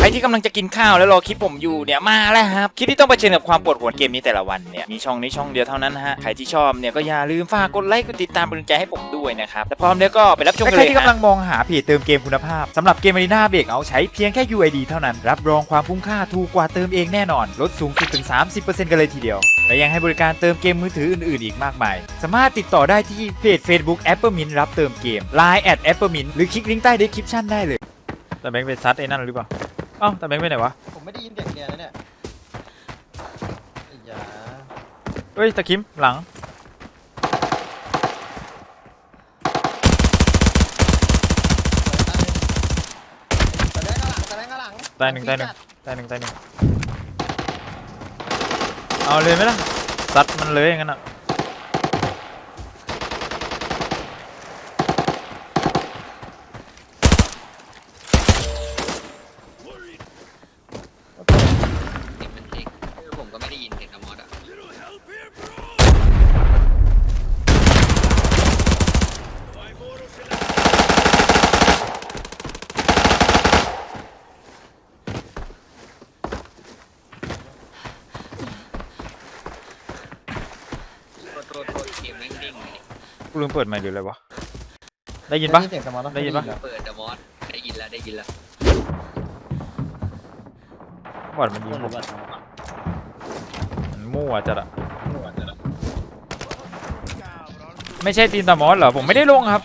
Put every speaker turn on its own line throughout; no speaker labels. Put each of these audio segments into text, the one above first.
ใครที่กำลังจะกินข้าวแล้วรอคลิปผมอยู่เนี่ยมาแล้วครับคลิปที่ต้องเผชิญกับความปวดหัวเกมนี้แต่ละวันเนี่ยมีช่องนี้ช่องเดียวเท่านั้นนะฮะใครที่ชอบเนี่ยก็อย่าลืมฝากกดไลค์กดติดตามเป็นกำลังใจให้ผมด้วยนะครับแต่พร้อมแล้วก็ไปรับชมกัน
ใคร
เลย
ที่
ฮะ
กำลังมองหาเพจเติมเกมคุณภาพสำหรับเกม Arena b r e a k เอาใช้เพียงแค่ UID เท่านั้น รับรองความคุ้มค่าถูกกว่าเติมเองแน่นอน ลดสูงสุดถึง 30%กันเลยทีเดียวและยังให้บริการเติมเกมมือถืออื่นๆ อีกมากมาย สามารถติดต่อได้ที่เพจ Facebook a p p l e m i n t รับเติมเกม Line at a p p l e m i n t หรือคลิกลิงก์ใต้ description ได้เลยแต่แบงค์ไปซัดไอ้นั่นหรือเปล่า เอ้าแต่แบงค์ไปไหนวะ
ผมไม่ได้ยินเสียงแกนะเนี่ยไอ้ยา
เอ้ยตะคิมหลัง
ตะแลงข้างหลังตะแลงข้างหลัง
ตายหนึ่งตายหนึ่ง ตายหนึ่งตายหนึ่งเอาเลยไหมล่ะซัดมันเลยอย่างนั้นอะ
ลื
มเปิดไมค์หรืออะไรวะ ได้ยิน
ได้
ปะ
ยินเสียงสมอส
ได้ยินปะ
เปิดแต่มอสได้ยินแล้วได้ยินแล้ว
บอดมันยิงผมมันมั่วจัดอะไม่ใช่ตีนตามอสเหรอ ผมไม่ได้ลงครับ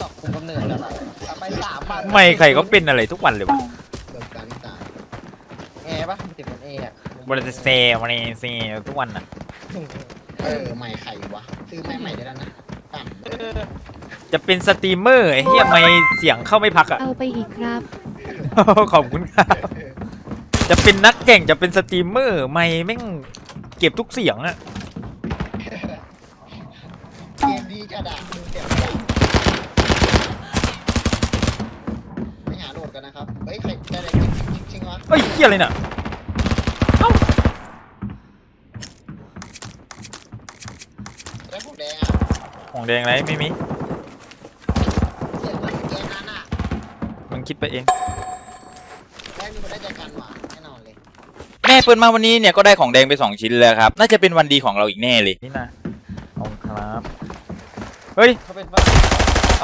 ตอกคุมกำเนิดแล้วล่ะเอาไปสามพัน
ไม่ใครก็เป็นอะไรทุกวันเลยวะ
เบิกการตายแอร์ปะมันติดเป็นเอ อะ
บริษัทเซบริษัทเซทุกวันอะ
เออใหม่ไข่วะซื้อใหม่ใหม่ได้แล้วนะต่ำ
เออ
จะเป็นสตรีมเมอร์ไอ้เหี้ยไม่เสียงเข้าไม่พักอะ
เอาไปอีกครับ
ขอบคุณครับ จะเป็นนักแข่งจะเป็นสตรีมเมอร์ไม่แม่งเก็บทุกเสียงอะ
เกมดีจัดอะดูเสียงจัดไม่หาโหลดกันนะครับเฮ้ยใครได้อะไรจริงจริงๆวะ
เอ้ยเหี้ยอะไรน่ะ
ได้ผมแดงอะ
ของแดงไรไม่มี
เสียงมันเกมนั้นอะ
มึงคิดไปเอง
ได้มีคนได้ใจกันว่ะแน่นอนเลย
แม่เปิดมาวันนี้เนี่ยก็ได้ของแดงไปสองชิ้นแล้วครับ น่าจะเป็นวันดีของเราอีกแน่เลย
นี่นะขอบคุณครับ เฮ้ย
เขาเป็นว่า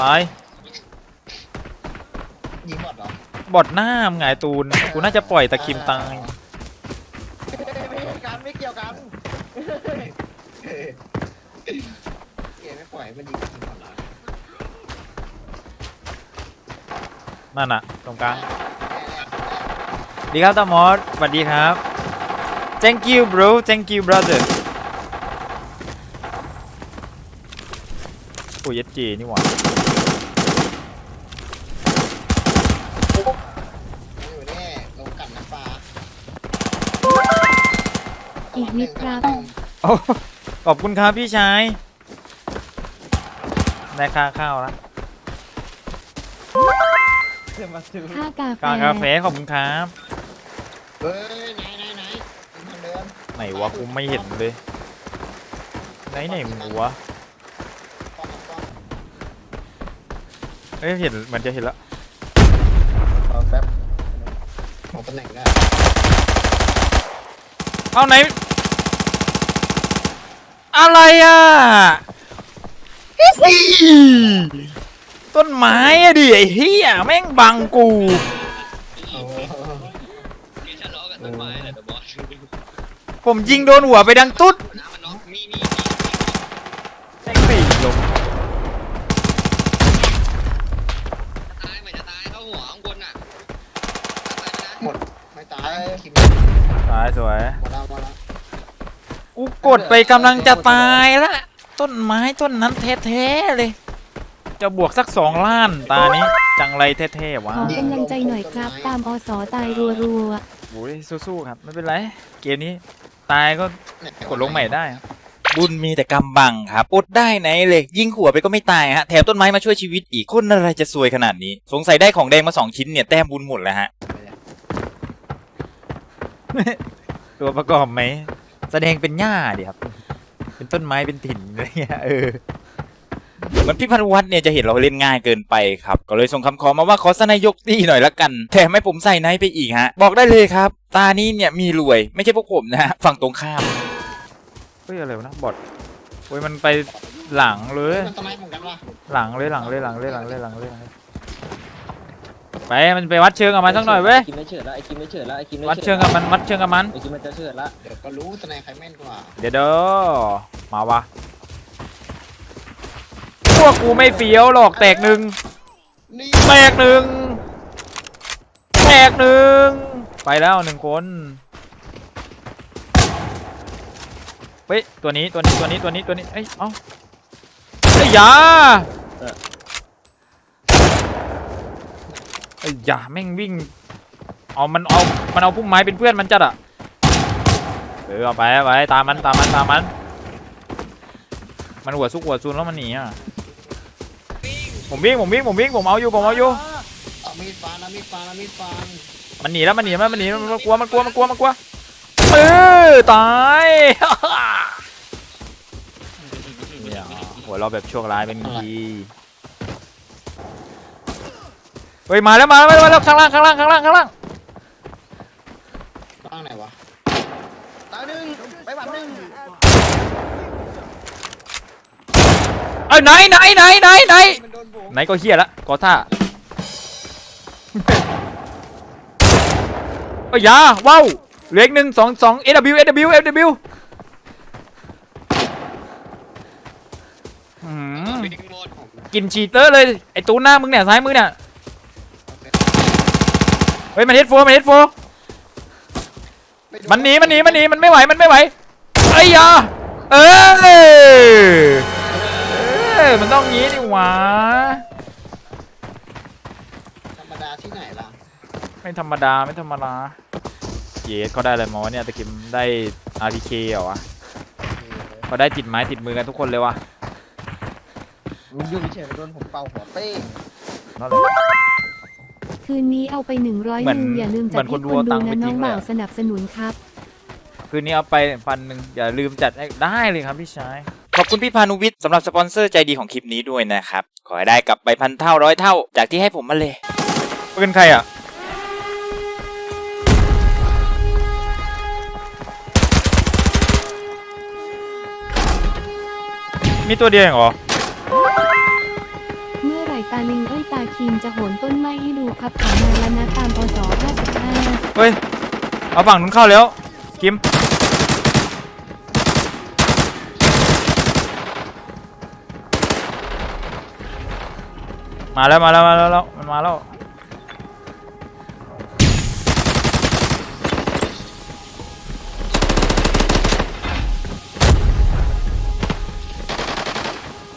ตาย
ยิงบอดเหรอ บ
อดหน้ามึงไงตูน กูน่าจะปล่อยตะคิมตาย
ไม่เกี่ยวกันไม่เกี่ยวกัน
เกมไม่ปล่อยให้มันยิงยิงบอดเหรอ
นั่นน่ะตรงกลางดีครับตามอสสวัสดีครับ thank you bro thank you brother โอ้ยเจนี่หว่า
อยู่แน่ลงกันน้ำปลา
อีกนิดครับ
โอ้ขอบคุณครับพี่ชายได้ค่าข้าวแล้ว
เสียงมาซื้อ
ค่ากาแฟ
กากาแฟขอบคุณครับ
เฮ้ยไหนไหนไหนยิงทางเดิม
ไหนวะกูไม่เห็นเลย ไหนไหนมึงวะ
ป้องป้อง
เอ้ยเห็นเหมันจะเห็นล้ว
เอาแป๊บ
ขอตำแหน่งได้
เอาไหน อะไรอะ ต้นไม้อะดิไอ้เหี้ยแม่งบังกู
โอ้
คือทะเลาะกันต้นไม้แหละแต่มอส
ผมยิงโดนหัวไปดังตุ๊ด
น้ำมันน็อกมีมี
แม่งไม่ลง
ตายเหมือนจะตายเข้าหัวข้างบนอะตายไปนะ
หมดไม่ตายคิม
ตายสวย
หมดแล้วหมดแล้ว
กูกดไปกำลังจะตายละต้นไม้ต้นนั้นแท้ๆเลย จะบวกสักสองล้าน ตานี้ จังไรแท้ๆวะ
ขอกำลังใจหน่อยครับ ตามอสอตายรัว
โอ้ยสู้ๆครับ ไม่เป็นไร เกมนี้ ตายก็กดลงใหม่ได้ครับ
บุญมีแต่กำบังครับอดได้ไหนเลยยิงหัวไปก็ไม่ตายฮะ แถมต้นไม้มาช่วยชีวิตอีก คนอะไรจะซวยขนาดนี้ สงสัยได้ของแดงมาสองชิ้นเนี่ย แต้มบุญหมดแล้วฮะ
ตัวประกอบไหม แสดงเป็นหญ้าดิครับ เป็นต้นไม้เป็นถิ่นอะไรเงี้ยเออ
เหมือนพี่พันวัฒน์เนี่ยจะเห็นเราเล่นง่ายเกินไปครับ ก็เลยส่งคำขอมาว่าขอสนายยกตีหน่อยละกัน แถมให้ผมใส่ไนท์ไปอีกฮะ บอกได้เลยครับ ตานี้เนี่ยมีรวยไม่ใช่พวกผมนะฮะฝั่งตรงข้าม
เฮ้ยอะไรวะนะบอทเฮ้ยมันไปหลังเลย
มันสไนป์เหมือนกันวะ
หลังเลยหลังเลยหลังเลยหลังเลยหลังเลยหลังเลยไปมันไปวัดเชิงกับมันสักหน่อยเว้ย
ไอ้กิมไม่เฉิดละไอ้กิมไม่เฉิดละไอ้กิมไม่
วัดเชิงกับมันวัดเชิงกับมัน
ไอ้กิมมันจะเฉิดละ
เดี๋ยวก็รู้สไนป์ใครแม่นกว่า
เดี๋ยวเด้อมาวะ พวกกูไม่เฟี้ยวหรอกแตกหนึ่ง
นี่
แตกหนึ่งแตกหนึ่งไปแล้วหนึ่งคนเฮ้ยตัวนี้ตัวนี้ตัวนี้ตัวนี้ตัวนี้เอ้ยเอ้าเอ้ยอยาเอ้ยอยาแม่งวิ่งเอามันเอามันเอาพุ่มไม้เป็นเพื่อนมันจัดอะเออเอาไปเอาไปตามมันตามมันตามมัน มันหัวซุกหัวซูนแล้วมันหนีอะ ผมวิ่งผมวิ่งผมวิ่งผมเอาอยู่ผมเอาอยู่
เอามีดฟันเอามีดฟันเอามีดฟัน
มันหนีแล้วมันหนีแล้วมันหนีแล้วมันกลัวมันกลัวมันกลัวมันกลัวเออตายเนี่ยหัวเราะแบบโชคร้ายเป็นทีเฮ้ยมาแล้วมาแล้วมาแล้วข้างล่างข้างล่างข้างล่างข้างล่าง
ตั้งไหนวะ
ตายหนึ่งไปหวัดหนึ่ง
เอ้ยไหนไหนไหนไหนไหน
มันโดนผม
ไหนก็เฮี้ยละกอท่าเอ้ยาว้าวเหลืออีกหนึ่งสองสอง SW SW SW อืม
วิ่งหมด
กินชีเตอร์เลย ไอ้ตูนหน้ามึงเนี่ยซ้ายมือเนี่ย เฮ้ย มันเฮดโฟมันเฮดโฟมันหนีมันหนีมันหนีมันไม่ไหวมันไม่ไหวไอ้ยาเออ ออมันต้องงี้ดิวะ
ธรรมดาที่ไหนล่ะ
ไม่ธรรมดาไม่ธรรมดา เยสเขาได้อะไรมาวะเนี่ยตะกิมได้ RTK เหรอวะเขาได้ติดไม้ติดมือกันทุกคนเลยวะ
มึงยุ่งเฉยๆโดนผมเป่าหัวเป้ง
นั่นแหละ
คืนนี้เอาไปหนึ่งร้อย
เหมือน
นึงอย่าลืม
เหมื
จั
อ
ด
น
ให้
ค
คนน
ดู
ดู
เอาตังค์ไป
นะ
ทิ้
น้องง
เลย
บ่าว
อะ
สนับสนุนครับ
คืนนี้เอาไปพันหนึ่งอย่าลืมจัดให้ได้เลยครับพี่ชาย
ขอบคุณพี่พานุวิทย์สำหรับสปอนเซอร์ใจดีของคลิปนี้ด้วยนะครับ ขอให้ได้กลับไปพันเท่าร้อยเท่า จากที่ให้ผมมาเลย
เป็นใครอะมีตัวเดียวเองเหรอ
เมื่อไหร่ตาลิงเอ้ยตาคิมจะโหนต้นไม้ให้ดูครับขอมาแล้วนะตามพศ55
เฮ้ย เอาฝั่งนู้นเข้าแล้ว กิม มาแล้วมาแล้วมาแล้วแล้วมันมาแล้ว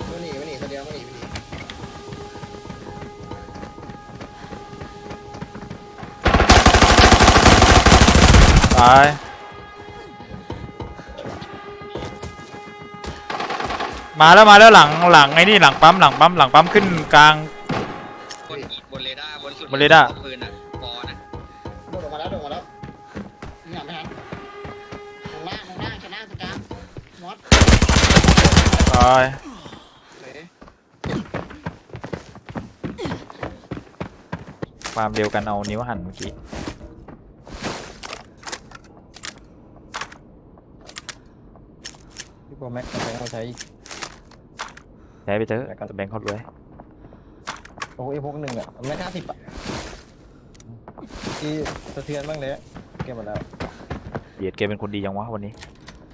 มันหนีมันหนีคนเดียวมันหนีมันหนี
ตายมาแล้วมาแล้วหลังหลังไอ้นี่หลังปั๊มหลังปั๊มหลังปั๊มขึ้นกลาง
บนบนเร ดาร์บนสุด
บนเรดาร์
ปืนอะปอนะ
โดดออกมาแล้วโดดออกมาแล้วนี่หนัไม่ทันลงล่างลงล่างชนะสกามมอส
ตาย
เฮ้ย
ความเร็วกันเอานิ้วหันเมื่อกี้
พี่โปรแม็กเอาไปเอาใช้
ใช้ไปเถอะจะแบ่งเขาด้วย
โอ้ยพวกหนึ่งอะไม่ห้าสิบอะที่สะเทือนบ้างเลยเก็บหมดแล้ว
เบียดเกมเป็นคนดียังวะวันนี้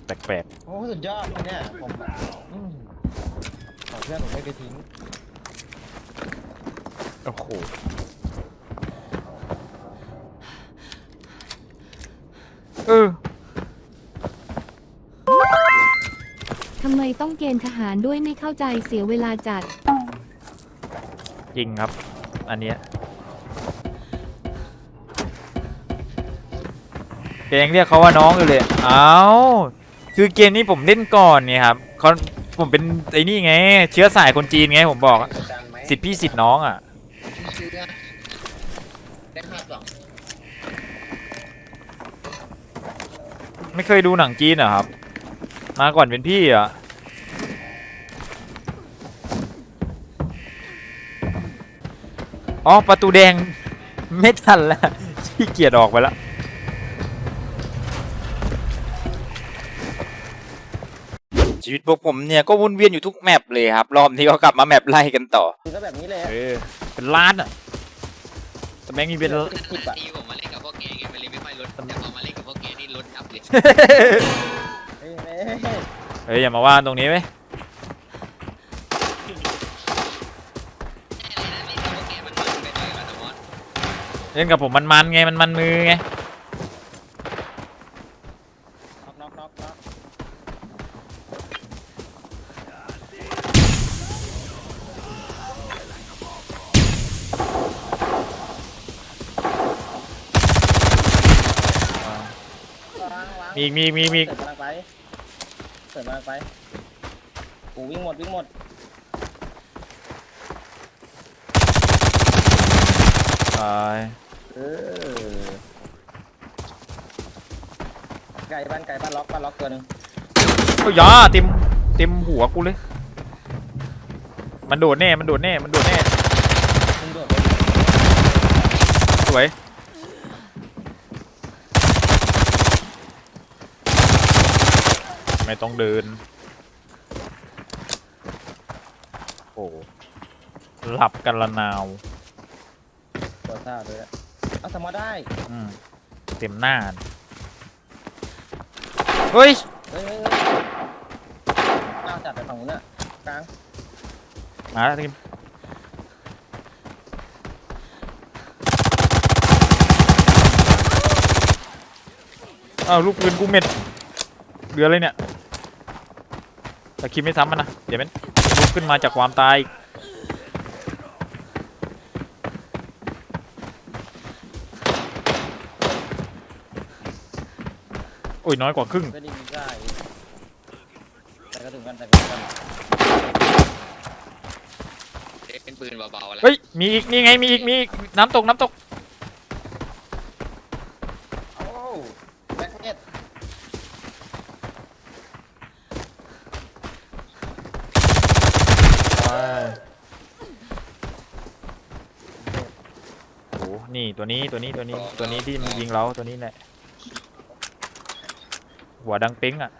แปลก
โอ้สุดยอดเลยเนี่ยผมอืมขอเพื่อนผมไม่เคยทิ้ง
ๆโอ้โหเออ
ทำไมต้องเกณฑ์ทหารด้วยไม่เข้าใจเสียเวลาจัด
จริงครับ อันเนี้ยแกยังเรียกเขาว่าน้องอยู่เลยเอ้าคือเกมนี้ผมเล่นก่อนเนี่ยครับเขาผมเป็นไอ้นี่ไง เชื้อสายคนจีนไงผมบอกอะ
กดดันไหม
สิทธิ์พี่สิทธิ์น้องอะ
ชื่อได้ภาพหรอ
ไม่เคยดูหนังจีนเหรอครับ มาก่อนเป็นพี่อะ
อ๋อประตูแดงไม่ทันแล้วขี้เกียจออกไปแล้ว
ชีวิตพวกผมเนี่ยก็วนเวียนอยู่ทุกแมปเลยครับ รอบนี้ก็กลับมาแมปไล่กันต่อ
คือก็แบบนี้เลย
เออเป็นล้านอะแต่แม่งมีเป็น
ติดติด
นา
อะ
ทีผมมาเล่นกับพวกแกไงมันเลยไม่ค่อยลดแต่พอมาเล่นกับพวกแกนี่ลดดับเลย
เฮ้ยเฮ้ย
เฮ้ยอย่ามาว่าตรงนี้ไหม
เล่นกับ
ผมมันมันๆไงมันมันมือไง
น็อกน็อกน็อกน็อกวางวาง
มีอีกมีอีกมีอีกมีอีก
เสริมกำลังไปเสริมกำลังไปกูวิ่งหมดวิ่งหมด
ตาย
เออไก่บ้านไก่บ้านล็อกบ้านล็อกตัวหนึ่ง
โอ้ยอยาเต็มเต็มหัวกูเลย มันโดดแน่ มันโดดแน่ มันโดดแน่
มึงโดดไป
สวย ไม่ต้องเดิน โอ้หลับกันละนาว
ตัวซ่าด้วยอะ เอาสมอได้
อืมเต็มหน้าเฮ้ย
เฮ้ยเฮ้ยเฮ้ยก้าวจัดไปฝั่งนู้นน่ะกลาง
มาแล้วทีมอ้าวลูกปืนกูเม็ดเหลืออะไรเนี่ยแต่คิดไม่ซ้ำมันนะ เดี๋ยวมันลุกขึ้นมาจากความตายอีก อ้ยน้อยกว่าครึ่ง
ก็ดีได้แต่ก็ถึงกันแต่ก็ถึงกัน
เป็นปืนเบาๆแล้ว
เฮ้ย มีอีก นี่ไง มีอีก มีอีก น้ำตก น้ำตก
โอ้แบ็คเฮด
โอ้โหนี่ตัวนี้ ตัวนี้ ตัวนี้ ตัวนี้ที่มันยิงเรา ตัวนี้แหละ หัวดังเป้งอะ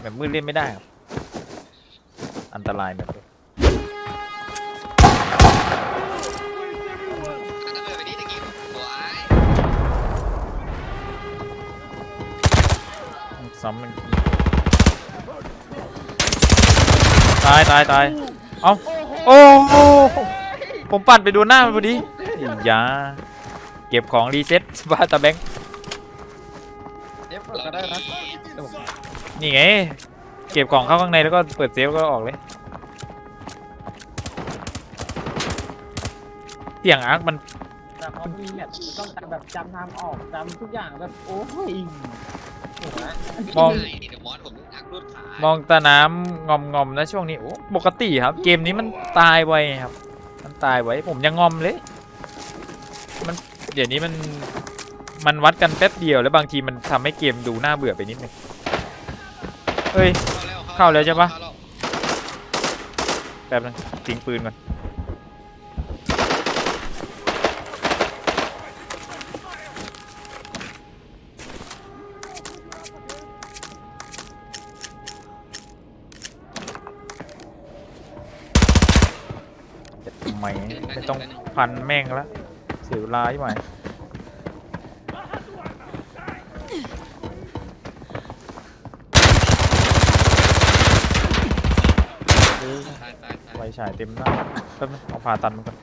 แบบมืดเล่นไม่ได้ครับ อันตรายแบบนี้
ถ้าเกิดไปนี่ตะกี้หัวไอ้
ซ้ำมัน ตายตายตายเอาโอ้โหผมปั่นไปดูหน้ามันพอดีอียาเก็บของรีเซ็ตบ้าตาแบงค์
เอฟ
เรา
ก็ได้นะ
ดี
นี่ไง เก็บของเข้าข้างในแล้วก็เปิดเซฟก็ออกเลยเสียงอาร์คมัน
แต่พอมีแบบต้องแบบจำทางออกจำทุกอย่างแบบโอ้ยโอ้โหนะ
มอง
ไได้นี่เดี๋ยวมอสผมอัก รูดขาม
องตาน้ำงอมงอมนะช่วงนี้โอ้ปกติครับ เกมนี้มันตายไวครับ มันตายไวผมยังงอมเลย มันเดี๋ยวนี้มันมันวัดกันแป๊บเดียวแล้วบางทีมันทำให้เกมดูน่าเบื่อไปนิดนึงเฮ้ย เข้าแล้วใช่ปะแป๊บนึงทิ้งปืนก่อน พันแม่งละเสียเวลาใช่ไหม
ตายตายตาย
ไฟฉายเต็มหน้าแป๊บนึงเอาผ่าตันมันก่อน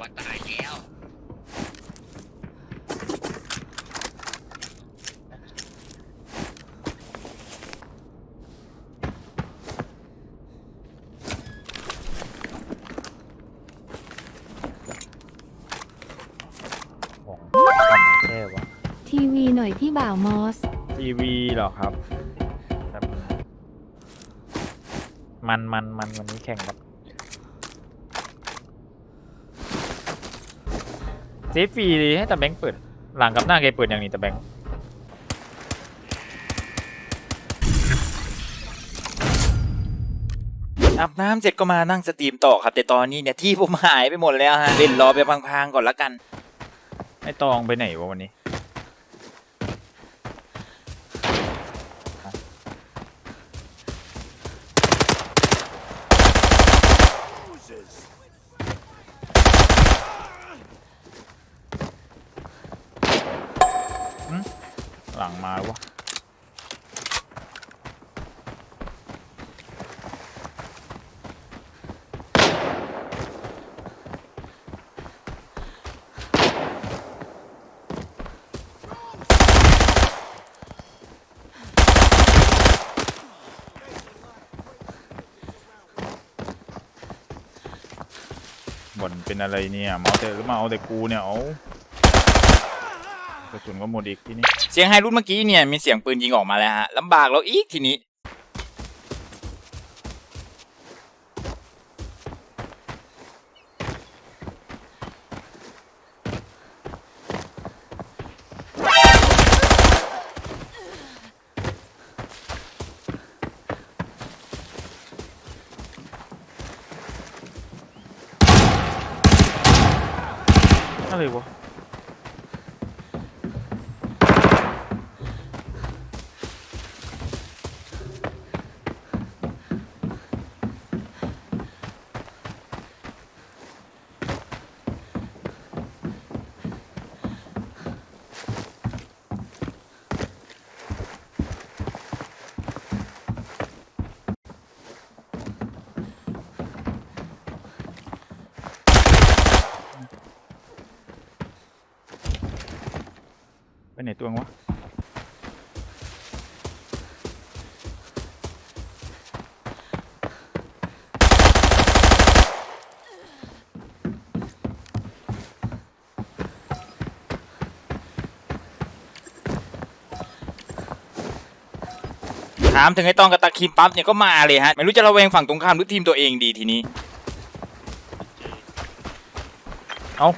วัดตายแล้ว
เที
วี หน่อยพี่บ่าวมอส
ทีวีเหรอครับแบบมันมันมันวันนี้แข่งครับเซฟฟรีให้แต่แบงค์เปิด หลังกับหน้าแกเปิดอย่างนี้แต่แบงค์
อาบน้ำเสร็จก็มานั่งสตรีมต่อครับ แต่ตอนนี้เนี่ยที่ผมหายไปหมดแล้วฮะเล่นรอไปพังๆก่อนละกัน
ไอ้ตองไปไหนวะวันนี้ บ่นเป็นอะไรเนี่ยเมาแต่หรือมาเอาแต่กูเนี่ยเอากระสุนก็หมดอีกที่นี่
เสียงไฮรุ่นเมื่อกี้เนี่ยมีเสียงปืนยิงออกมาแล้วฮะลำบากแล้วอีกทีนี้ ถามถึงไอ้ตองกับตาคิมปั๊บเนี่ยก็มาเลยฮะ ไม่รู้จะระแวงฝั่งตรงข้ามหรือทีมตัวเองดีทีนี้
เอา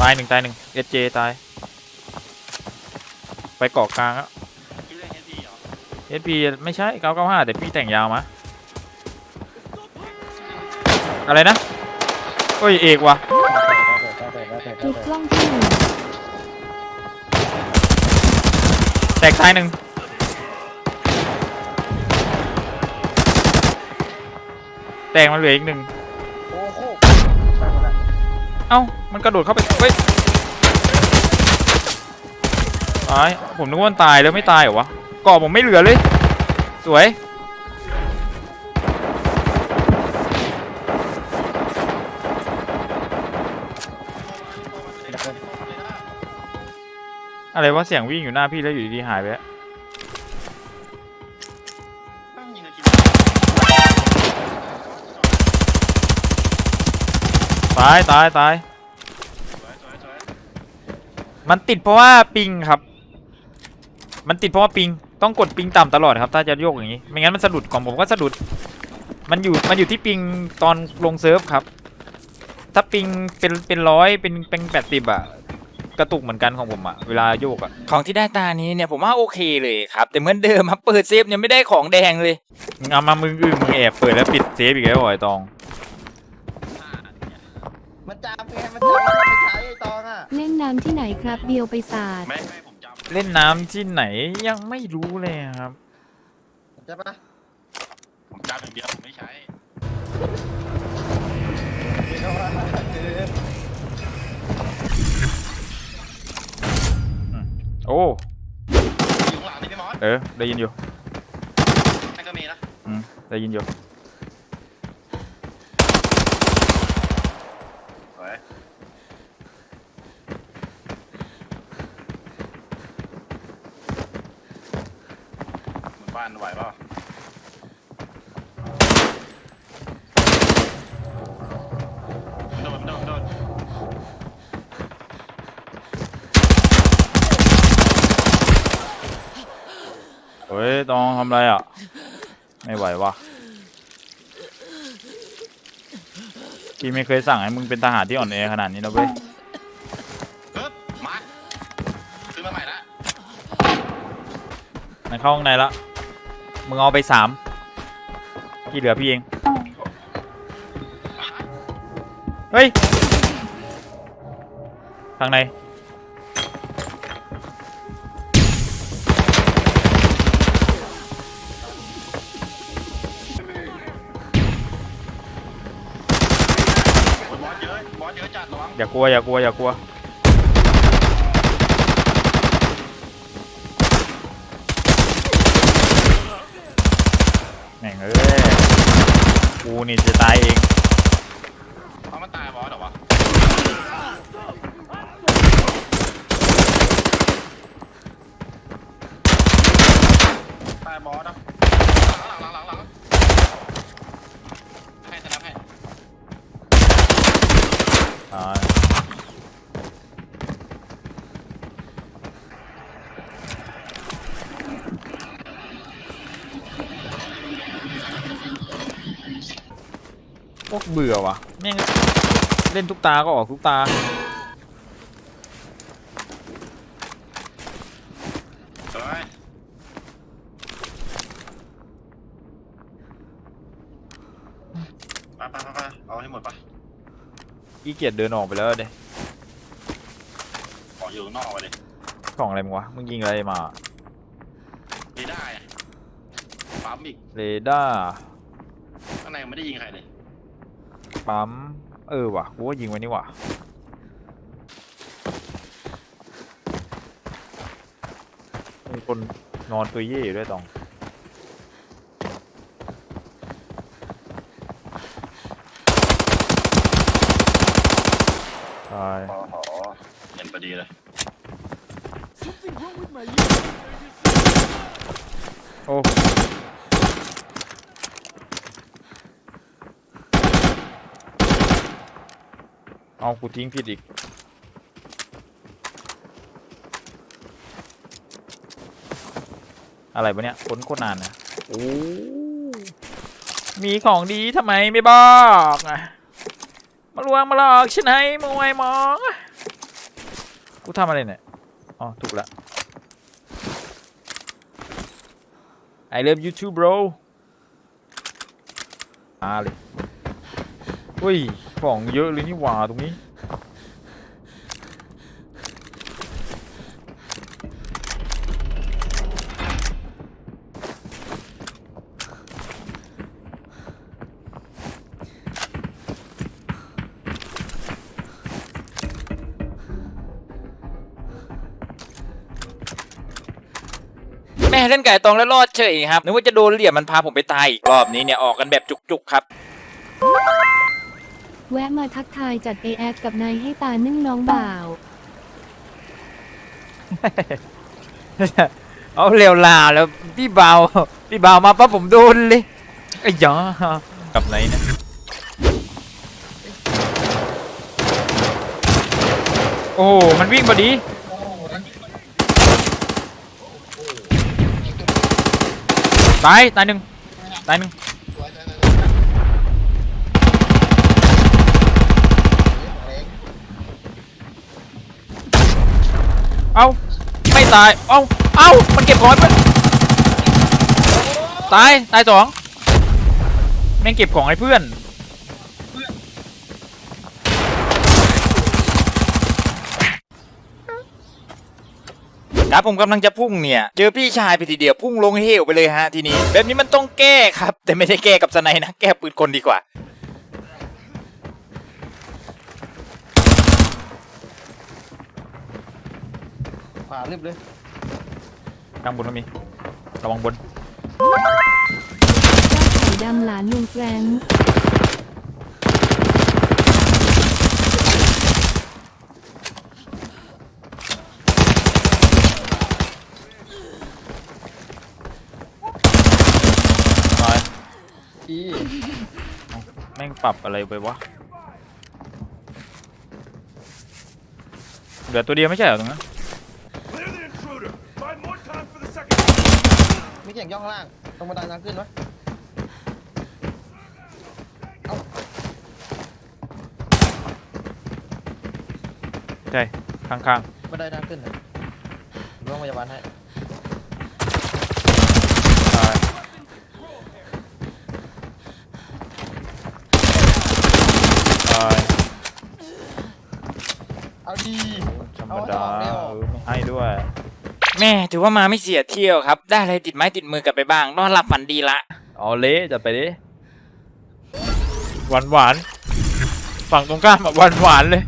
ตายหนึ่งตายหนึ่งเอเจตาย ไปเกาะกลางอะเอสพีไม่ใช่เก้าเก้าห้าแต่พี่แต่งยาวมาอะไรนะ โอ้ย เอกว่ะ
จุดกล้องที่หนึ่ง
แตกตายหนึ่งแตกมันเหลืออีกหนึ่ง
โอ้โหไปหมดละ
เอ้ามันกระโดดเข้าไปเฮ้ยตายผมนึกว่ามันตายแล้วไม่ตายเหรอวะเกาะผมไม่เหลือเลย สวย อะไรวะเสียงวิ่งอยู่หน้าพี่แล้วอยู่ดีๆหายไปแล้วตายตายตายมันติดเพราะว่าปิงครับ มันติดเพราะว่าปิง ต้องกดปิงต่ำตลอดครับ ถ้าจะโยกอย่างนี้ ไม่งั้นมันสะดุดของผมก็สะดุด มันอยู่ มันอยู่ที่ปิงตอนลงเซิร์ฟครับ ถ้าปิงเป็นเป็นร้อยเป็นเป็นแปดสิบอะ กระตุกเหมือนกันของผมอะเวลาโยกอะ
ของที่ได้ตานี้เนี่ยผมว่าโอเคเลยครับ แต่เหมือนเดิมครับเปิดเซฟเนี่ยไม่ได้ของแดงเลย
มึงเอามามึงอึ้งมึงแอบเปิดแล้วปิดเซฟอีกแล้วเหรอไอ้ตอง
มันจามไงมันจามมันไปใช้ไอ้ตองอะ
เล่นน้ำที่ไหนครับเดียวไปสาด
เล่นน้ำที่ไหนยังไม่รู้เลยครับ
ใช่ปะ
ผมจำอย่างเดียวผมไม่ใช้
โอ้
อยู่ข้างหลังนี่พี่มอส
เออได้ยินอยู่
นั่นก็มีนะ
อืมได้ยินอยู่
สวยหมู่บ้านไหวเปล่ามันโดน เฮ้
ยตองทำอะไรอะ ไม่ไหววะพี่ไม่เคยสั่งให้มึงเป็นทหารที่อ่อนแอขนาดนี้นะเว้ย
ปึ๊บมาซื้อมาใหม่ละ
มันเข้าข้างในละ มึงเอาไปสามที่เหลือพี่เอง เฮ้ยข้างใน
อย่า
กลัวอย่ากลัวอย่ากลัวแม่งเอ้ยกูนี่จะตายเอง
เอามันตายบอสเหรอวะตายบอสนะหลังหลังหลังหลังให้ชนะให้
อ่า พวกเบื่อว่ะแม่งเล่นทุกตาก็ออกทุกตา
สวยไปไปไปไปเอาให้หมดไป
อีเกียดเดินออกไปแล้วเด้
ขออยู่ข้างนอกไปเลย
กล่องอะไรมึงวะ มึงยิงอะไรมา
ไม่ได้อะปั๊มอีก
เรดาร์
ข้างในไม่ได้ยิงใครเลย
ปั๊ม เออว่ะกูว่ายิงไว้นี่ว่ะมีคนนอนตัวเย่อยู่ด้วยตองตาย
โอ้โหเห็นพอดีเลย
โอ้ เอากูทิ้งผิดอีก อะไรวะเนี่ยค้นโคตรนานนะโอ้มีของดีทำไมไม่บอกอะมาลวงมาหลอกฉันให้มวยมอง กูทำอะไรเนี่ย อ๋อ ถูกละ I love you too bro มาเลยเฮ้ย ยของเยอะเลยนี่หว่าตรงนี้
แม่เล่นไก่ตองแล้วรอดเฉยครับนึกว่าจะโดนเหลี่ยมมันพาผมไปตายอีกรอบนี้เนี่ยออกกันแบบจุกๆครับ
แวะมาทักทายจัดเอแอกับนายให้ตานึ่งน้องบ่าว
เอาเร็วลาแล้วพี่เบาพี่เบามาปั๊บผมโดนเลยไอ้ยากับไหนนะโอ้โหมันวิ่งพอดีตายตายหนึ่งตายหนึ่ง
เอ้า
ไม่ตาย เอ้า เอ้า มันเก็บของไปตาย ตายสองแม่งเก็บของให้เพื่อน
ครับผมกำลังจะพุ่งเนี่ย เจอพี่ชายไปทีเดียวพุ่งลงเหวไปเลยฮะทีนี้ แบบนี้มันต้องแก้ครับ แต่ไม่ได้แก้กับสไนนะ แก้ปืนกลดีกว่า
ขวาเรียบเลย
ข้างบนก็มีระวังบน
ไข่ดำหลานลุงแฟรงค์
ตาย
อี
แม่งปรับอะไรไปวะเหลือตัวเดียวไม่ใช่เหรอตรงนั้น
มีเสียงย่องข้างล่าง ตรงบันไดทางขึ้นวะ
ใช่ข้าง
บันไดทางขึ้นน่ะโรงพยาบาลให้
ๆตายตาย
เอาดี
ธรรมดาเออไม่ให้ด้วย
แม่ถือว่ามาไม่เสียเที่ยวครับ ได้อะไรติดไม้ติดมือกลับไปบ้างนอนหลับฝันดีละ
เอาเละจะไปดิหวานหวานๆฝั่งตรงข้ามแบบหวานหวานๆเลย